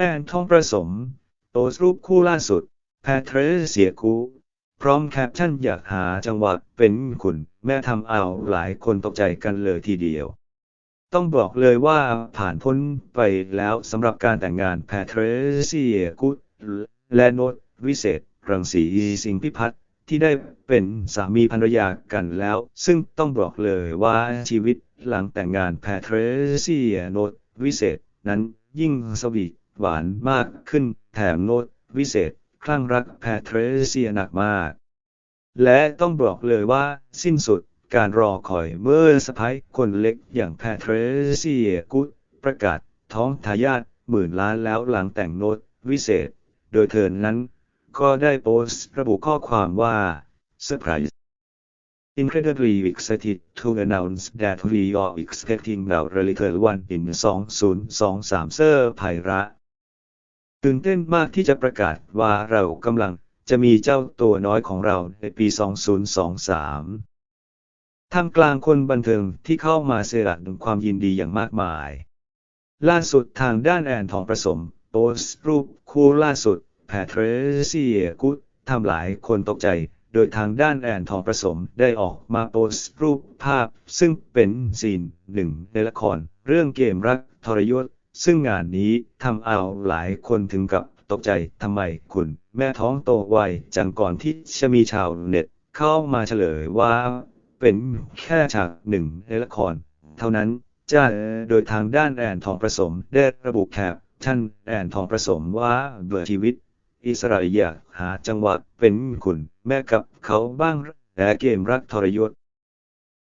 แอนทองประสม โพสต์รูปคู่ล่าสุด แพทริเซียคู พร้อมแคปชั่นอยากหาจังหวะเป็นคุณแม่ทำเอาหลายคนตกใจกันเลยทีเดียว ต้องบอกเลยว่าผ่านพ้นไปแล้วสำหรับการแต่งงานแพทริเซียกุและโนตวิเศษรังสีสิงห์พิพัฒน์ที่ได้เป็นสามีภรรยากันแล้ว ซึ่งต้องบอกเลยว่าชีวิตหลังแต่งงานแพทริเซียโนตวิเศษนั้นยิ่งสวีท หวานมากขึ้น แถมโน้ตวิเศษ คลั่งรักแพทริเซียหนักมาก และต้องบอกเลยว่าสิ้นสุดการรอคอยเมื่อสะพ้ายคนเล็กอย่างแพทริเซียกุดประกาศท้องทายาทหมื่นล้านแล้วหลังแต่งโน้ตวิเศษ โดยเธอนั้น ก็ได้โพสต์ระบุข้อความว่า Surprise Incredibly excited to announce that we are expecting our little one in 2023เซอร์ไพระ ตื่นเต้นมากที่จะประกาศว่าเรากำลังจะมีเจ้าตัวน้อยของเราในปี 2023 ท่ามกลางคนบันเทิงที่เข้ามาแสดงความยินดีอย่างมากมาย ล่าสุดทางด้านแอนทองประสมโพสต์รูปคู่ล่าสุดแพทริเซียกุดทำหลายคนตกใจ โดยทางด้านแอนทองประสมได้ออกมาโพสต์รูปภาพ ซึ่งเป็นซีนหนึ่งในละครเรื่องเกมรักทรยศ ซึ่งงานนี้ทำเอาหลายคนถึงกับตกใจทำไมคุณแม่ท้องโตไวจังก่อนที่จะมีชาวเน็ตเข้ามาเฉลยว่า เป็นแค่ฉากหนึ่งในละคร เท่านั้นจ้าโดยทางด้านแอนทองประสมได้ระบุแคปชั่นแอนทองประสมว่าเบื่อชีวิต อิสราอยากหาจังหวะเป็นคุณแม่กับเขาบ้างและเกมรักทรยศ